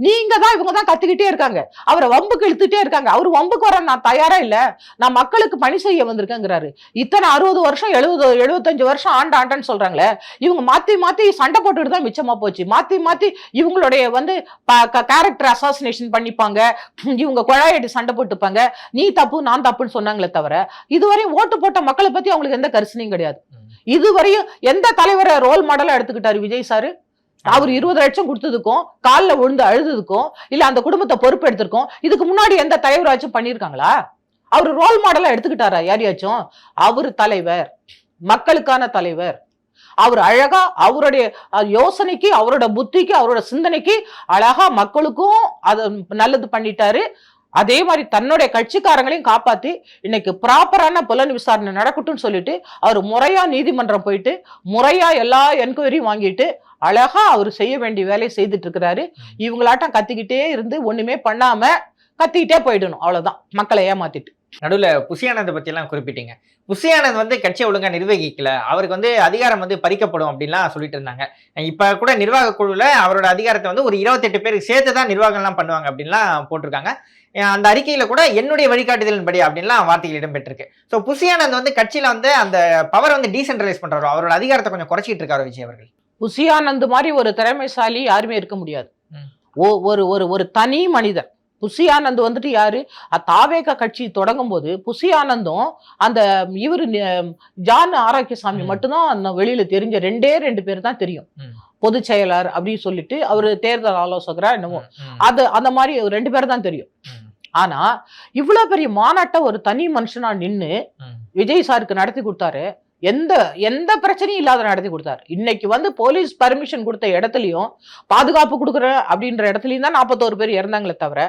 நீங்க தான் இவங்க தான் கத்துக்கிட்டே இருக்காங்க. அவரை வம்புக்கு இழுத்துட்டே இருக்காங்க. அவர் வம்புக்கு வர நான் தயாரா இல்ல. நான் மக்களுக்கு பணி செய்ய வந்திருக்கேங்கிறாரு. இத்தனை அறுபது வருஷம் எழுபது எழுபத்தஞ்சு வருஷம் ஆண்டு ஆண்டன்னு சொல்றாங்களே இவங்க மாத்தி மாத்தி சண்டை போட்டுட்டு தான் மிச்சமா போச்சு. மாத்தி மாத்தி இவங்களுடைய வந்து கேரக்டர் அசாசினேஷன் பண்ணிப்பாங்க. இவங்க குழாயடி சண்டை போட்டுப்பாங்க. நீ தப்பு நான் தப்புன்னு சொன்னாங்களே தவிர இதுவரையும் ஓட்டு போட்ட மக்களை பத்தி அவங்களுக்கு எந்த கரிசனையும் கிடையாது. இதுவரையும் எந்த தலைவரை ரோல் மாடலா எடுத்துக்கிட்டாரு விஜய் சாரு? அவர் இருபது லட்சம் கொடுத்ததுக்கும் காலில் விழுந்து அழுததுக்கும் இல்ல அந்த குடும்பத்தை பொறுப்பு எடுத்திருக்கோம் இதுக்கு முன்னாடி எந்த தலைவராச்சும் பண்ணியிருக்காங்களா? அவர் ரோல் மாடலா எடுத்துக்கிட்டாரா? யாரையாச்சும்? அவர் தலைவர் மக்களுக்கான தலைவர். அவர் அழகா அவருடைய யோசனைக்கு அவரோட புத்திக்கு அவரோட சிந்தனைக்கு அழகா மக்களுக்கும் அது நல்லது பண்ணிட்டாரு. அதே மாதிரி தன்னுடைய கட்சிக்காரங்களையும் காப்பாத்தி இன்னைக்கு ப்ராப்பரான புலன் விசாரணை நடக்கட்டும்னு சொல்லிட்டு அவர் முறையா நீதிமன்றம் போயிட்டு முறையா எல்லா என்கொயரியும் வாங்கிட்டு அழகா அவர் செய்ய வேண்டிய வேலையை செய்துட்டு இருக்கிறாரு. இவங்களாட்டம் கத்திக்கிட்டே இருந்து ஒண்ணுமே பண்ணாம கத்திக்கிட்டே போயிடணும். அவ்வளவுதான். மக்களை ஏமாத்திட்டு. நடுவில் புசியானந்தை பற்றிலாம் குறிப்பிட்டீங்க. புசியானந்த் வந்து கட்சியை ஒழுங்காக நிர்வகிக்கல. அவருக்கு வந்து அதிகாரம் வந்து பறிக்கப்படும் அப்படின்லாம் சொல்லிட்டு இருந்தாங்க. இப்போ கூட நிர்வாக குழுவில் அவரோட அதிகாரத்தை வந்து ஒரு இருபத்தெட்டு பேருக்கு சேர்த்து தான் நிர்வாகம்லாம் பண்ணுவாங்க அப்படின்லாம் போட்டிருக்காங்க. அந்த அறிக்கையில கூட என்னுடைய வழிகாட்டுதலின்படி அப்படின்லாம் வார்த்தைகள் இடம்பெற்றிருக்கு. ஸோ புசியானந்த் வந்து கட்சியில வந்து அந்த பவர் வந்து டீசென்ட்ரலைஸ் பண்றாரு. அவரோட அதிகாரத்தை கொஞ்சம் குறைச்சிட்டு இருக்காரு விஜய் அவர்கள். புசியானந்த் மாதிரி ஒரு திறமைசாலி யாருமே இருக்க முடியாது. ஓ- ஒரு ஒரு ஒரு தனி மனிதர். புசியானந்த் வந்துட்டு யாரு? அ- தாவேக கட்சி தொடங்கும் போது புசியானந்தும் அந்த இவரு ஜான் ஆரோக்கியசாமி. மட்டும்தான் அந்த வெளியில தெரிஞ்ச ரெண்டே ரெண்டு பேர் தான் தெரியும். பொதுச் செயலாளர் அப்படின்னு சொல்லிட்டு அவரு தேர்தல் ஆலோசகரா என்னமோ ம், அது அந்த மாதிரி ரெண்டு பேர் தான் தெரியும். ஆனா இவ்வளவு பெரிய மாநாட்டை ஒரு தனி மனுஷனா நின்னு ம். விஜய் சாருக்கு நடத்தி கொடுத்தாரு. எந்த எந்த பிரச்சனையும் இல்லாத நடத்தி கொடுத்தாரு. இன்னைக்கு வந்து போலீஸ் பர்மிஷன் கொடுத்த இடத்துலயும் பாதுகாப்பு கொடுக்குற அப்படின்ற இடத்துலயும் தான் நாற்பத்தோரு பேர் இறந்தாங்களே தவிர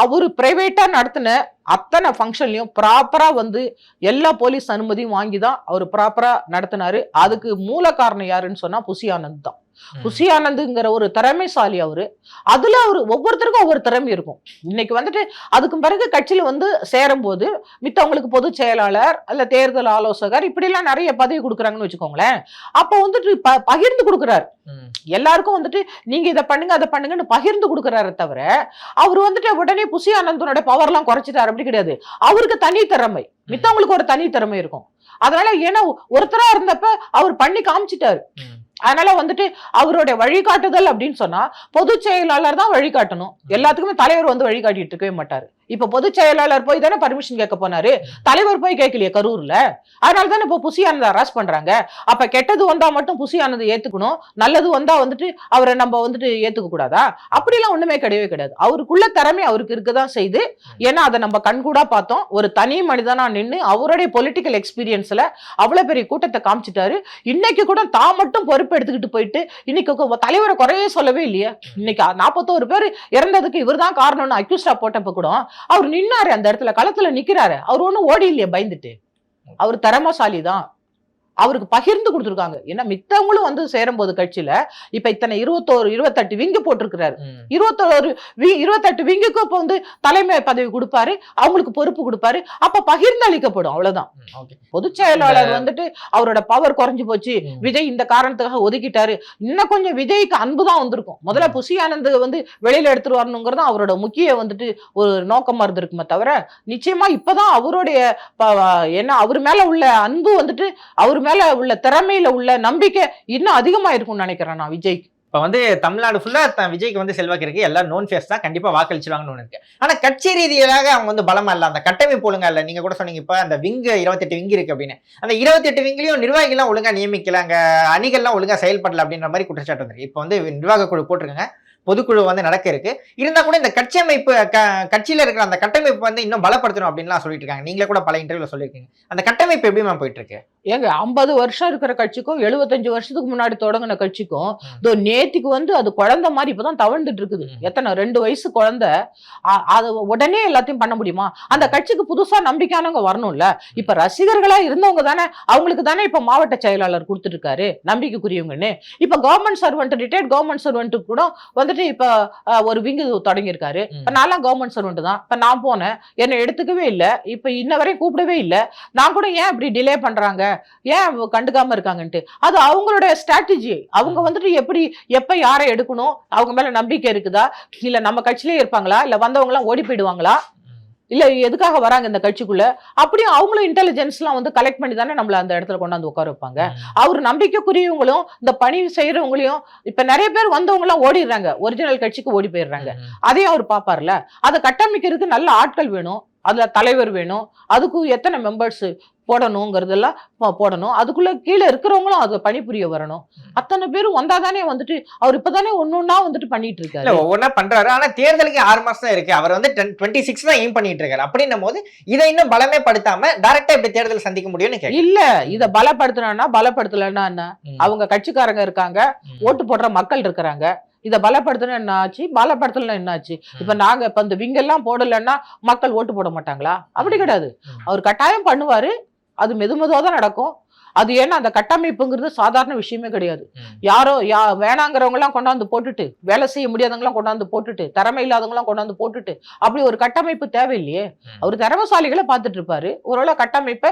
அவரு பிரைவேட்டா நடத்தின அத்தனை ஃபங்க்ஷன்லயும் ப்ராப்பரா வந்து எல்லா போலீஸ் அனுமதியும் வாங்கி தான் அவர் ப்ராப்பரா நடத்தினாரு. அதுக்கு மூல காரணம் யாருன்னு சொன்னா புசி ஆனந்த் தான். புசி ஆனந்துங்கிற ஒரு திறமைசாலி அவரு. அதுல அவரு ஒவ்வொருத்தருக்கும் ஒவ்வொரு திறமை இருக்கும். இன்னைக்கு வந்துட்டு அதுக்கு பிறகு கட்சியில வந்து சேரும்போது மித்தவங்களுக்கு பொதுச் செயலாளர் அல்ல தேர்தல் ஆலோசகர் இப்படி எல்லாம் நிறைய பதவி கொடுக்குறாங்கன்னு வச்சுக்கோங்களேன். அப்போ வந்துட்டு ப- பகிர்ந்து கொடுக்குறாரு. எல்லாருக்கும் வந்துட்டு நீங்க இதை பண்ணுங்க அதை பண்ணுங்கன்னு பகிர்ந்து கொடுக்குறாரு தவிர அவர் வந்துட்டு உடனே புசி ஆனந்தனோட பவர்லாம் குறைச்சிட்டாரு. அப்படி கிடையாது. அவருக்கு தனி திறமை. மித்தவங்களுக்கு ஒரு தனி திறமை இருக்கும். அதனால ஏன்னா ஒருத்தரா இருந்தப்ப அவர் பண்ணி காமிச்சிட்டாரு. அதனால வந்துட்டு அவருடைய வழிகாட்டுதல் அப்படின்னு சொன்னா பொதுச் செயலாளர் தான் வழிகாட்டணும். எல்லாத்துக்குமே தலைவர் வந்து வழிகாட்டிட்டு இருக்கவே மாட்டாரு. இப்ப பொதுச் செயலாளர் போய் தானே பர்மிஷன் கேட்க போனாரு? தலைவர் போய் கேட்கலையே கரூர்ல. அதனால தானே இப்போ புசியானதை அரெஸ்ட் பண்றாங்க. அப்ப கெட்டது வந்தா மட்டும் புசியானதை ஏத்துக்கணும். நல்லது வந்தா வந்துட்டு அவரை நம்ம வந்துட்டு ஏத்துக்க கூடாதா? அப்படிலாம் ஒண்ணுமே கிடையவே கிடையாது. அவருக்குள்ள திறமை அவருக்கு இருக்கதான் செய்து ஏன்னா அதை நம்ம கண்கூடா பார்த்தோம். ஒரு தனி மனிதனா நின்று அவருடைய பொலிட்டிக்கல் எக்ஸ்பீரியன்ஸ்ல அவ்வளவு பெரிய கூட்டத்தை காமிச்சிட்டாரு. இன்னைக்கு கூட தான் மட்டும் பொறுப்பு எடுத்துக்கிட்டு போயிட்டு இன்னைக்கு தலைவரை குறையே சொல்லவே இல்லையே. இன்னைக்கு நாற்பத்தோரு பேர் இறந்ததுக்கு இவர் தான் காரணம்னு அக்யூஸ்டா போட்டப்ப கூட அவர் நின்னாரு அந்த இடத்துல களத்துல நிக்கிறாரு. அவர் ஒன்றும் ஓடி இல்லையே பயந்துட்டு. அவர் தரமசாலி தான் அவருக்கு பகிர்ந்து கொடுத்துருக்காங்க. ஏன்னா மித்தவங்களும் வந்து சேரும்போது கட்சியில இப்ப இத்தனை இருபத்தோரு இருபத்தெட்டு விங்கு போட்டிருக்கிறாரு. இருபத்தோரு இருபத்தெட்டு விங்குக்கும் இப்போ வந்து தலைமை பதவி கொடுப்பாரு அவங்களுக்கு பொறுப்பு கொடுப்பாரு அப்ப பகிர்ந்து அளிக்கப்படும் அவ்வளவுதான். பொதுச் செயலாளர் வந்துட்டு அவரோட பவர் குறைஞ்சு போச்சு. விஜய் இந்த காரணத்துக்காக ஒதுக்கிட்டாரு. இன்னும் கொஞ்சம் விஜய்க்கு அன்பு தான் வந்திருக்கும். முதல்ல. புசி ஆனந்த் வந்து வெளியில எடுத்துட்டு வரணுங்கிறது அவரோட முக்கிய வந்துட்டு ஒரு நோக்கமா இருந்திருக்குமே தவிர நிச்சயமா இப்பதான் அவருடைய ஏன்னா அவர் மேல உள்ள அன்பு வந்துட்டு அவர் மேல உள்ள திறமையில உள்ள நம்பிக்கை இன்னும் அதிகமா இருக்கும்னு நினைக்கிறேன் நான் விஜய் இப்போ வந்து தமிழ்நாடு ஃபுல்லா விஜய்க்கு வந்து செல்வாக்கு இருக்கு. எல்லாம் நோன் ஃபேஸ் தான் கண்டிப்பாக வாக்களிச்சிருவாங்கன்னு ஒன்று இருக்கு. ஆனால் கட்சி ரீதியாக அவங்க வந்து பலமாக இல்லை. அந்த கட்டமைப்பு ஒழுங்காக இல்லை. நீங்கள் கூட சொன்னீங்க இப்போ அந்த விங்கு இருபத்தெட்டு விங்கு இருக்கு அப்படின்னு. அந்த இருபத்தெட்டு விங்கிலையும் நிர்வாகிகள்லாம் ஒழுங்காக நியமிக்கல அங்கே அணிகள்லாம் ஒழுங்காக செயல்படல அப்படின்ற மாதிரி குற்றச்சாட்டு வந்துருக்கு. இப்போ வந்து நிர்வாக குழு போட்டிருக்காங்க. பொதுக்குழு வந்து நடக்க இருக்கு. இருந்தா கூட இந்த கட்சி அமைப்பு க- கட்சியில இருக்கிற அந்த கட்டமைப்பு வந்து இன்னும் பலப்படுத்தணும் அப்படின்லாம் சொல்லிட்டு இருக்காங்க. நீங்களே கூட பல இன்டர்வியூல சொல்லியிருக்கீங்க. அந்த கட்டமைப்பு எப்படி மேம் போயிட்டு இருக்கு? ஏங்க ஐம்பது வருஷம் இருக்கிற கட்சிக்கும் எழுபத்தஞ்சு வருஷத்துக்கு முன்னாடி தொடங்கின கட்சிக்கும். இதோ நேத்திக்கு வந்து அது குழந்தை மாதிரி இப்பதான் தவழ்ந்துட்டு இருக்குது. எத்தனை ரெண்டு வயசு குழந்தை அது உடனே எல்லாத்தையும் பண்ண முடியுமா? அந்த கட்சிக்கு புதுசா நம்பிக்கையானவங்க வரணும்ல? இப்ப ரசிகர்களா இருந்தவங்க தானே அவங்களுக்கு தானே இப்ப மாவட்ட செயலாளர் கொடுத்துட்டு இருக்காரு நம்பிக்கைக்குரியவங்கன்னு. இப்ப government servant retired government servant கூட வந்துட்டு இப்ப ஒரு விங்கு தொடங்கியிருக்காரு. இப்ப நான்லாம் கவர்மெண்ட் சர்வெண்ட் தான். இப்ப நான் போனேன் என்னை எடுத்துக்கவே இல்லை. இப்ப இன்ன வரையும் கூப்பிடவே இல்லை. நான் கூட ஏன் இப்படி டிலே பண்றாங்க? ஏன் கண்டுக்காம இருக்காங்கன்ட்டு? அது அவங்களுடைய ஸ்ட்ராட்டஜி அவங்க வந்துட்டு எப்படி எப்ப யாரை எடுக்கணும்? அவங்க மேல நம்பிக்கை இருக்குதா? இல்ல நம்ம கட்சியிலே இருப்பாங்களா? இல்ல வந்தவங்க எல்லாம் ஓடி போயிடுவாங்களா? இல்ல எதுக்காக வராங்க இந்த கட்சிக்குள்ள? அப்படியும் அவங்களும் இன்டெலிஜென்ஸ் எல்லாம் வந்து கலெக்ட் பண்ணி தானே நம்மள அந்த இடத்துல கொண்டாந்து உட்கார வைப்பாங்க. அவர் நம்பிக்கைக்குரியவங்களும் இந்த பணி செய்யறவங்களையும் இப்ப நிறைய பேர் வந்தவங்க எல்லாம் ஓடிடுறாங்க. ஒரிஜினல் கட்சிக்கு ஓடி போயிடுறாங்க. அதையும் அவர் பாப்பார்ல அதை கட்டமைக்கிறதுக்கு நல்ல ஆட்கள் வேணும். அதுல தலைவர் வேணும். அதுக்கு எத்தனை மெம்பர்ஸ் போடணுங்கிறதெல்லாம் போடணும். அதுக்குள்ள கீழே இருக்கிறவங்களும் அதை பணிபுரிய வரணும். அத்தனை பேரும் வந்தாதானே வந்துட்டு அவர் இப்பதானே ஒன்னொன்னா வந்துட்டு பண்ணிட்டு இல்ல இருக்காரு ஒவ்வொன்றா பண்றாரு. ஆனா தேர்தலுக்கு ஆறு மாசம் தான் இருக்கு. அவர் வந்து டுவெண்ட்டி சிக்ஸ் தான் எய்ம் பண்ணிட்டு இருக்காரு அப்படின்னும் போது இதை இன்னும் பலமே படுத்தாம டைரக்டா இப்படி தேர்தல் சந்திக்க முடியும்னு இல்ல இத பலப்படுத்தணும்னா பலப்படுத்தலைன்னா என்ன? அவங்க கட்சிக்காரங்க இருக்காங்க. ஓட்டு போடுற மக்கள் இருக்கிறாங்க. இத பலப்படுத்தணும் என்ன ஆச்சு பலப்படுத்தலாம் என்ன ஆச்சு இப்ப நாங்க இப்ப இந்த விங்கெல்லாம் போடலைன்னா மக்கள் ஓட்டு போட மாட்டாங்களா? அப்படி கிடையாது. அவர் கட்டாயம் பண்ணுவாரு. அது மெது மெதுவா தான் நடக்கும். அது ஏன்னா அந்த கட்டமைப்புங்கிறது சாதாரண விஷயமே கிடையாது. யாரோ யா வேணாங்கிறவங்க எல்லாம் கொண்டாந்து போட்டுட்டு வேலை செய்ய முடியாதவங்க எல்லாம் கொண்டாந்து போட்டுட்டு திறமை இல்லாதவங்க எல்லாம் கொண்டாந்து போட்டுட்டு அப்படி ஒரு கட்டமைப்பு தேவையில்லையே. அவர் திறமசாலிகளை பார்த்துட்டு இருப்பாரு ஒருவேளை கட்டமைப்பை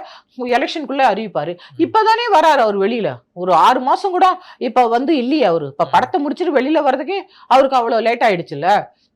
எலெக்ஷனுக்குள்ள அறிவிப்பாரு. இப்பதானே வராரு அவர் வெளியில. ஒரு ஆறு மாசம் கூட இப்ப வந்து இல்லையே அவரு. இப்ப. படத்தை முடிச்சிட்டு வெளியில வர்றதுக்கே அவருக்கு அவ்வளவு லேட் ஆயிடுச்சுல்ல.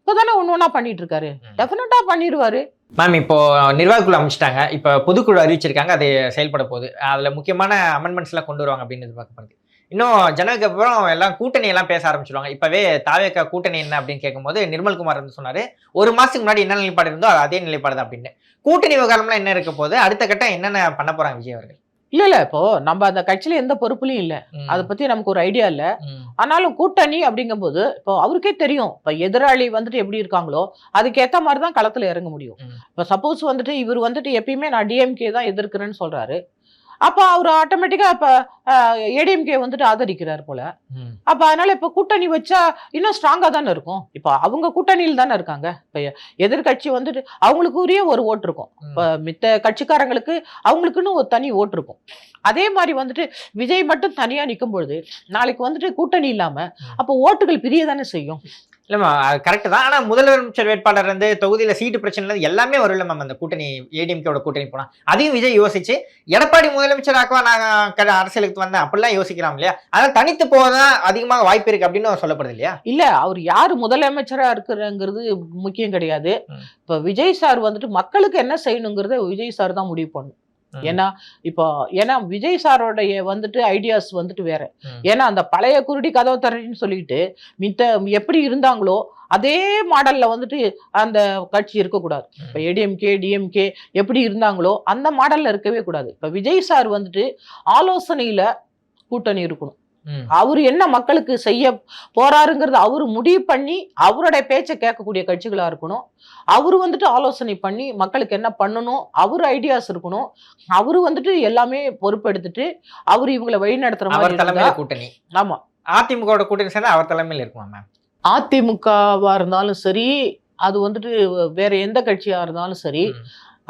இப்பதானே ஒண்ணு ஒண்ணா பண்ணிட்டு இருக்காரு ம். டெஃபினட்டா பண்ணிடுவாரு. மேம் இப்போ நிர்வாகக்குழு அமைச்சிட்டாங்க. இப்போ பொதுக்குழு அறிவிச்சிருக்காங்க அது செயல்பட போகுது. அதுல முக்கியமான அமெண்ட்மெண்ட்ஸ் எல்லாம் கொண்டு வருவாங்க அப்படின்னு எதிர்பார்க்கப்படுது இன்னும் ஜனவரிக்கு அப்புறம் எல்லாம் கூட்டணி எல்லாம் பேச ஆரம்பிச்சிருவாங்க. இப்பவே தாவேக்கா கூட்டணி என்ன அப்படின்னு கேட்கும்போது நிர்மல்குமார் வந்து சொன்னாரு ஒரு மாசத்துக்கு முன்னாடி என்ன நிலைப்பாடு இருந்தோ அது அதே நிலைப்பாடு தான் அப்படின்னு. கூட்டணி விவகாரம்லாம் என்ன இருக்க போகுது? அடுத்த கட்டம் என்னென்ன பண்ண போறாங்க விஜய் அவர்கள்? இல்ல இல்ல இப்போ நம்ம அந்த கட்சியில எந்த பொறுப்புலையும் இல்ல. அதை பத்தி நமக்கு ஒரு ஐடியா இல்ல. ஆனாலும் கூட்டணி அப்படிங்கும்போது இப்போ அவருக்கே தெரியும் இப்போ எதிராளி வந்துட்டு எப்படி இருக்காங்களோ அதுக்கேத்த மாதிரி தான் களத்துல இறங்க முடியும். இப்போ சப்போஸ் வந்துட்டு இவர் வந்துட்டு எப்பயுமே நான் டிஎம்கே தான் எதிர்க்கிறேன்னு சொல்றாரு அப்போ அவர் ஆட்டோமேட்டிக்கா இப்போ ஏடிஎம்கே வந்துட்டு ஆதரிக்கிறார் போல. அப்ப அதனால இப்ப கூட்டணி வச்சா இன்னும் ஸ்ட்ராங்கா தானே இருக்கும்? இப்போ அவங்க கூட்டணியில் தானே இருக்காங்க? இப்ப எதிர்கட்சி வந்துட்டு அவங்களுக்கு உரிய ஒரு ஓட்டு இருக்கும். இப்ப மித்த கட்சிக்காரங்களுக்கு அவங்களுக்குன்னு ஒரு தனி ஓட்டு இருக்கும். அதே மாதிரி வந்துட்டு விஜய் மட்டும் தனியா நிக்கும் பொழுது நாளைக்கு வந்துட்டு கூட்டணி இல்லாம ம். அப்ப ஓட்டுகள் பிரிய தானே செய்யும்? இல்லம்மா கரெக்ட் தான். ஆனா முதலமைச்சர் வேட்பாளர் வந்து தொகுதியில சீட்டு பிரச்சனை எல்லாமே வரும்ல மேம் அந்த கூட்டணி ஏடிஎம்கேவோட கூட்டணி போனா. அதையும் விஜய் யோசிச்சு எடப்பாடி முதலமைச்சர் ஆக்கவா நான் அரசியலுக்கு வந்தேன் அப்படிலாம் யோசிக்கலாம் இல்லையா? அதனால தனித்து போகதான் அதிகமாக வாய்ப்பு இருக்கு அப்படின்னு சொல்லப்படுது இல்லையா? இல்ல அவர் யாரு முதலமைச்சரா இருக்கிறங்கிறது முக்கியம் கிடையாது. இப்ப விஜய் சார் வந்துட்டு மக்களுக்கு என்ன செய்யணுங்கிறத விஜய் சார் தான் முடிவு பண்ணும். ஏன்னா இப்போ ஏன்னா விஜய் சாரோடைய வந்துட்டு ஐடியாஸ் வந்துட்டு வேற. ஏன்னா அந்த பழைய குருடி கதவு தரேன்னு சொல்லிட்டு மித்த எப்படி இருந்தாங்களோ அதே மாடல்ல வந்துட்டு அந்த கட்சி இருக்கக்கூடாது. இப்போ ஏடிஎம்கே டிஎம்கே எப்படி இருந்தாங்களோ அந்த மாடல்ல இருக்கவே கூடாது. இப்போ விஜய் சார் வந்துட்டு ஆலோசனையில கூட்டணி இருக்கணும். அவர் என்ன மக்களுக்கு செய்ய போறாருங்கிறது அவர் முடிவு பண்ணி அவருடைய பேச்சை கேட்கக்கூடிய கட்சிகளா இருக்கணும். அவர் வந்துட்டு ஆலோசனை பண்ணி மக்களுக்கு என்ன பண்ணணும் அவர் ஐடியாஸ் இருக்கணும். அவர் வந்துட்டு எல்லாமே பொறுப்பெடுத்துட்டு அவர் இவங்களை வழி நடத்துற அவர் மாதிரி தலைமையில கூட்டணி. ஆமா. அதிமுகவோட கூட்டணி சேர்ந்தா அவர் தலைமையில் இருக்குமா மேம் அதிமுகவா இருந்தாலும் சரி அது வந்துட்டு வேற எந்த கட்சியா இருந்தாலும் சரி.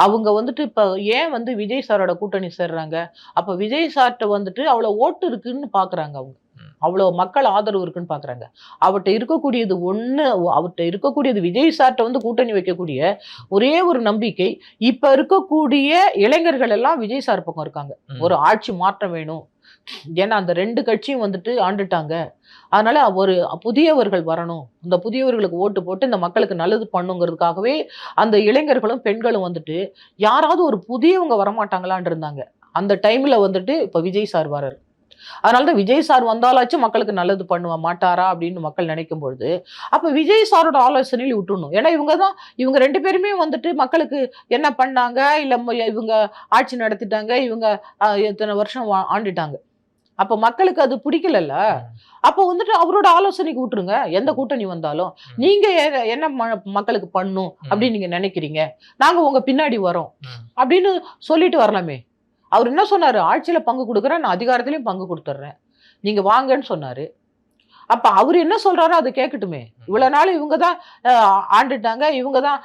அவங்க வந்துட்டு இப்ப ஏன் வந்து விஜய் சாரோட கூட்டணி சேர்றாங்க அப்ப விஜய் சார்ட்ட வந்துட்டு அவ்வளவு ஓட்டு இருக்குன்னு பாக்குறாங்க அவங்க ம். அவ்வளவு மக்கள் ஆதரவு இருக்குன்னு பாக்குறாங்க அவர்கிட்ட இருக்கக்கூடியது ஒண்ணு அவர்கிட்ட இருக்கக்கூடியது விஜய் சார்ட்ட வந்து கூட்டணி வைக்கக்கூடிய ஒரே ஒரு நம்பிக்கை இப்ப இருக்கக்கூடிய இளைஞர்கள் எல்லாம் விஜய் சார் பக்கம் இருக்காங்க. ஒரு ஆட்சி மாற்றம் வேணும் ஏன்னா அந்த ரெண்டு கட்சியும் வந்துட்டு ஆண்டுட்டாங்க. அதனால ஒரு புதியவர்கள் வரணும். இந்த புதியவர்களுக்கு ஓட்டு போட்டு இந்த மக்களுக்கு நல்லது பண்ணுங்கிறதுக்காகவே அந்த இளைஞர்களும் பெண்களும் வந்துட்டு யாராவது ஒரு புதியவங்க வரமாட்டாங்களான் இருந்தாங்க. அந்த டைமில் வந்துட்டு இப்போ விஜய் சார் வராரு. அதனால தான் விஜய் சார் வந்தாலாச்சும் மக்களுக்கு நல்லது பண்ணுவா மாட்டாரா அப்படின்னு மக்கள் நினைக்கும் பொழுது அப்போ விஜய் சாரோட ஆலோசனையில் விட்டுணும் ஏன்னா இவங்க தான் இவங்க ரெண்டு பேருமே வந்துட்டு மக்களுக்கு என்ன பண்ணாங்க இல்லை ம- இவங்க ஆட்சி நடத்திட்டாங்க இவங்க எத்தனை வருஷம் வா- ஆண்டுட்டாங்க. அப்ப மக்களுக்கு அது பிடிக்கலல்ல? அப்ப வந்துட்டு அவரோட ஆலோசனைக்கு விட்டுருங்க. எந்த கூட்டணி வந்தாலும். ம். நீங்க எ- என்ன ம- மக்களுக்கு பண்ணும் அப்படின்னு நீங்க நினைக்கிறீங்க? நாங்க உங்க பின்னாடி வரோம். அப்படின்னு சொல்லிட்டு வரலாமே. அவர் என்ன சொன்னாரு? ஆட்சியில பங்கு கொடுக்குறேன் நான் அதிகாரத்திலயும் பங்கு கொடுத்துட்றேன் நீங்க வாங்கன்னு சொன்னாரு. அப்ப அவர் என்ன சொல்றாரோ அதை கேட்கட்டுமே இவ்வளவு நாள் இவங்க தான் ஆண்டுட்டாங்க. இவங்க தான்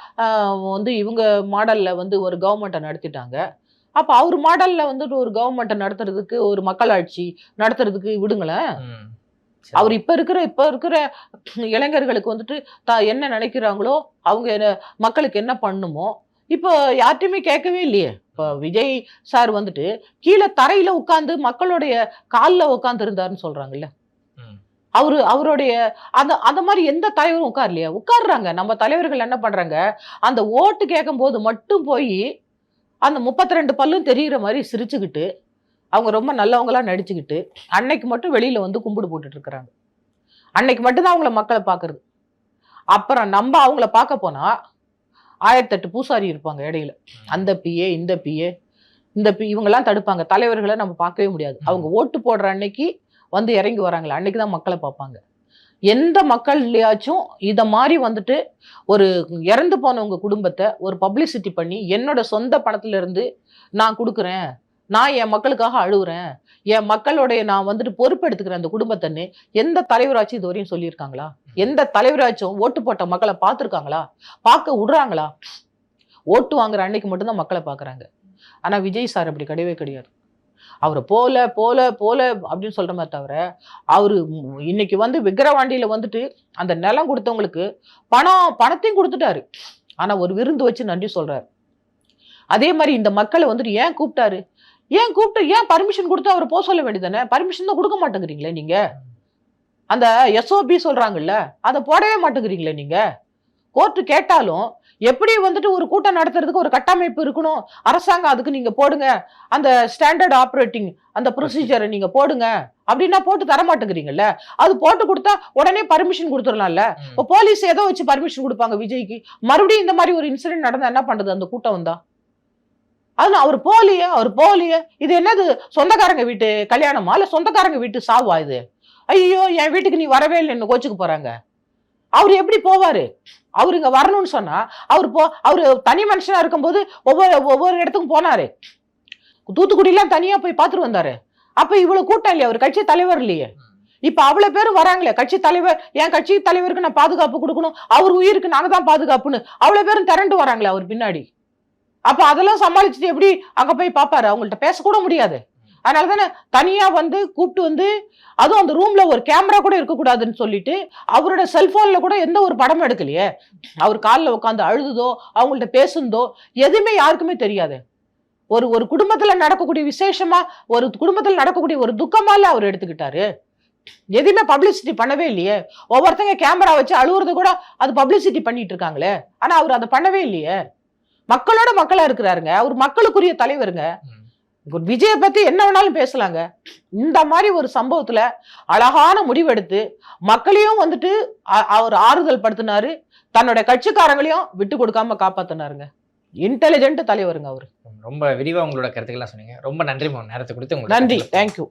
வந்து இவங்க மாடல்ல வந்து ஒரு கவர்மெண்ட்டை நடத்திட்டாங்க. அப்ப அவர் மாடல்ல வந்துட்டு ஒரு கவர்மெண்ட்டை நடத்துறதுக்கு ஒரு மக்களாட்சி நடத்துறதுக்கு விடுங்களேன். அவர் இப்ப இருக்கிற இப்ப இருக்கிற இளைஞர்களுக்கு வந்துட்டு தா என்ன நினைக்கிறாங்களோ அவங்க என்ன- மக்களுக்கு என்ன பண்ணுமோ இப்போ யார்ட்டையுமே கேட்கவே இல்லையே. இப்போ விஜய் சார் வந்துட்டு கீழே தரையில உட்கார்ந்து மக்களுடைய காலில் இருந்தாருன்னு சொல்றாங்கல்ல. ம். அவரு அவருடைய அந்த அந்த மாதிரி எந்த தலைவரும் உட்கார்லையா. உட்கார்றாங்க. நம்ம தலைவர்கள் என்ன பண்றாங்க? அந்த ஓட்டு கேட்கும் போது மட்டும் போய் அந்த முப்பத்தி ரெண்டு பல்லும் தெரியிற மாதிரி சிரிச்சுக்கிட்டு அவங்க ரொம்ப நல்லவங்களா நடிச்சுக்கிட்டு அன்னைக்கு மட்டும் வெளியில வந்து கும்பிடு போட்டுட்டு இருக்கிறாங்க. அன்னைக்கு மட்டும்தான் அவங்கள மக்களை பார்க்கறது. அப்புறம் நம்ம அவங்கள பார்க்க போனா ஆயிரத்தெட்டு பூசாரி இருப்பாங்க இடையில. அந்த பிஏ இந்த பிஏ இந்த பி இவங்கெல்லாம் தடுப்பாங்க. தலைவர்களை நம்ம பார்க்கவே முடியாது. அவங்க ஓட்டு போடுற அன்னைக்கு வந்து இறங்கி வராங்களே அன்னைக்கு தான் மக்களை பார்ப்பாங்க. எந்த மக்கள்லையாச்சும் இதை மாதிரி வந்துட்டு ஒரு இறந்து போனவங்க குடும்பத்தை ஒரு பப்ளிசிட்டி பண்ணி என்னோட சொந்த பணத்திலிருந்து நான் கொடுக்குறேன் நான் என் மக்களுக்காக அழுகுறேன் என் மக்களுடைய நான் வந்துட்டு பொறுப்பெடுத்துக்கிறேன் அந்த குடும்பத்தன்னு எந்த தலைவராச்சும் இது வரையும் சொல்லியிருக்காங்களா? எந்த தலைவராச்சும் ஓட்டு போட்ட மக்களை பார்த்துருக்காங்களா? பார்க்க விடுறாங்களா? ஓட்டு வாங்குற அன்னைக்கு மட்டும்தான் மக்களை பார்க்குறாங்க. ஆனால் விஜய் சார் அப்படி கிடையவே கிடையாது. அவரை போல போல போல அப்படின்னு சொல்கிற மாதிரி தவிர அவர் இன்னைக்கு வந்து விக்கிரவாண்டியில் வந்துட்டு அந்த நிலம் கொடுத்தவங்களுக்கு பணம் பணத்தையும் கொடுத்துட்டாரு. ஆனால் ஒரு விருந்து வச்சு நன்றி சொல்கிறார் அதே மாதிரி இந்த மக்களை வந்துட்டு ஏன் கூப்பிட்டாரு? ஏன் கூப்பிட்டு ஏன் பர்மிஷன் கொடுத்து அவர் போக சொல்ல வேண்டியதானே பர்மிஷன் தான் கொடுக்க மாட்டேங்கிறீங்களே நீங்கள் அந்த எஸ்ஓபி சொல்கிறாங்கல்ல அதை போடவே மாட்டேங்கிறீங்களே நீங்கள் கோர்ட்டு கேட்டாலும் எப்படி வந்துட்டு ஒரு கூட்டம் நடத்துறதுக்கு ஒரு கட்டமைப்பு இருக்கணும். அரசாங்கம் அதுக்கு நீங்க போடுங்க. அந்த ஸ்டாண்டர்ட் ஆப்ரேட்டிங் அந்த ப்ரொசீஜரை நீங்க போடுங்க. அப்படின்னா போட்டு தர மாட்டேங்கிறீங்கல்ல? அது போட்டு கொடுத்தா உடனே பர்மிஷன் கொடுத்துடலாம்ல. இப்போ போலீஸ் ஏதோ வச்சு பர்மிஷன் கொடுப்பாங்க விஜய்க்கு. மறுபடியும் இந்த மாதிரி ஒரு இன்சிடென்ட் நடந்தா என்ன பண்றது? அந்த கூட்டம் வந்தா? அது அவர் போலியே? அவர் போலியே? இது என்னது? சொந்தக்காரங்க வீட்டு கல்யாணமா? இல்ல சொந்தக்காரங்க வீட்டு சாவா இது? ஐயோ என் வீட்டுக்கு நீ வரவே இல்லைன்னு கோச்சுக்கு போறாங்க. அவர் எப்படி போவாரு? அவர் இங்க வரணும்னு சொன்னா அவர் போ அவரு தனி மனுஷனா இருக்கும்போது ஒவ்வொரு ஒவ்வொரு இடத்துக்கும் போனாரு. தூத்துக்குடியெல்லாம் தனியா போய் பார்த்துட்டு வந்தாரு. அப்ப இவ்வளவு கூட்டம் இல்லையா அவர் கட்சி தலைவர் இல்லையே. இப்ப அவ்வளவு பேரும் வராங்களே கட்சி தலைவர் என் கட்சி தலைவருக்கு நான் பாதுகாப்பு கொடுக்கணும் அவர் உயிருக்கு நாங்க தான் பாதுகாப்புன்னு அவ்வளவு பேரும் திரண்டு வராங்களே அவர் பின்னாடி. அப்ப அதெல்லாம் சமாளிச்சுட்டு எப்படி அங்க போய் பாப்பாரு அவங்கள்ட்ட பேசக்கூட முடியாது. அதனால தானே தனியாக வந்து கூப்பிட்டு வந்து அதுவும் அந்த ரூமில் ஒரு கேமரா கூட இருக்கக்கூடாதுன்னு சொல்லிட்டு அவரோட செல்ஃபோனில் கூட எந்த ஒரு படமும் எடுக்கலையே. அவர் காலில் உட்காந்து அழுதுதோ அவங்கள்ட்ட பேசுனதோ எதுவுமே யாருக்குமே தெரியாது. ஒரு ஒரு குடும்பத்தில் நடக்கக்கூடிய விசேஷமா ஒரு குடும்பத்தில் நடக்கக்கூடிய ஒரு துக்கமால அவர் எடுத்துக்கிட்டாரு. எதுவுமே பப்ளிசிட்டி பண்ணவே இல்லையே. ஒவ்வொருத்தங்க கேமரா வச்சு அழுகுறது கூட அது பப்ளிசிட்டி பண்ணிட்டு இருக்காங்களே. ஆனால் அவர் அதை பண்ணவே இல்லையே. மக்களோட மக்களாக இருக்கிறாருங்க. அவர் மக்களுக்குரிய தலைவருங்க. ஒரு விஜய பத்தி என்ன வேணாலும் பேசலாங்க. இந்த மாதிரி ஒரு சம்பவத்துல அழகான முடிவெடுத்து மக்களையும் வந்துட்டு அவர் ஆறுதல் படுத்தினாரு. தன்னோட கட்சிக்காரங்களையும் விட்டு கொடுக்காம காப்பாத்தினாருங்க. இன்டெலிஜென்ட் தலைவருங்க அவர். ரொம்ப விரிவா உங்களோட கருத்துக்கள்லாம் சொன்னீங்க. ரொம்ப நன்றி நேரத்தை கொடுத்து நன்றி. தேங்க்யூ